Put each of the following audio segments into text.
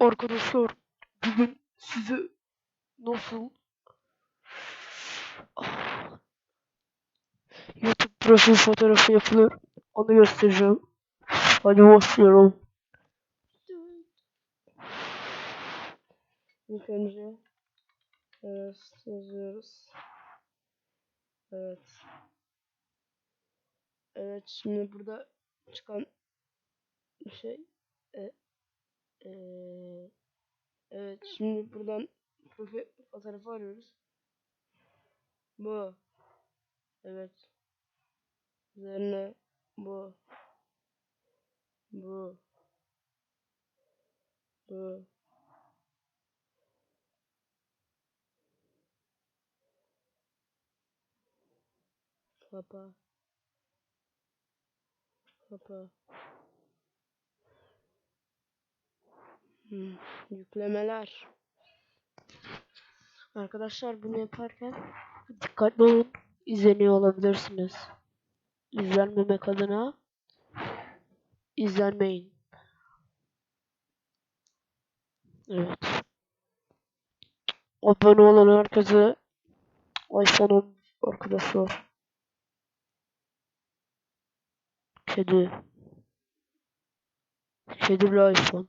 Arkadaşlar bugün size nasıl YouTube profil fotoğrafı yapılır onu göstereceğim. Hadi başlayalım. İlk önce evet yazıyoruz. Evet. Evet şimdi burada çıkan şey e, evet şimdi buradan profil fotoğrafı arıyoruz. Bu. Evet. Üzerine bu. Bu. Bu. Kapa. Kapa. Hmm, yüklemeler. Arkadaşlar bunu yaparken dikkatli olun. İzleniyor olabilirsiniz. İzlenmemek adına izlenmeyin. Evet. Abone olan herkese iPhone 10 arkadaşlar. Kedi. Kedili iPhone.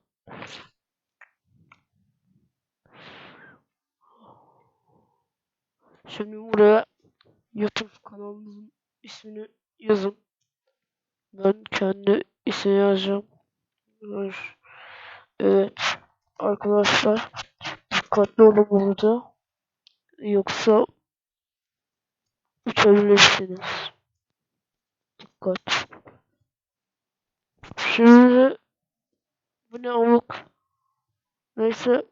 Şimdi buraya YouTube kanalımızın ismini yazın. Ben kendi ismini yazacağım. Evet. Arkadaşlar dikkatli olun burada. Yoksa uçabilirsiniz. Dikkat. Şimdi bu ne amık. Neyse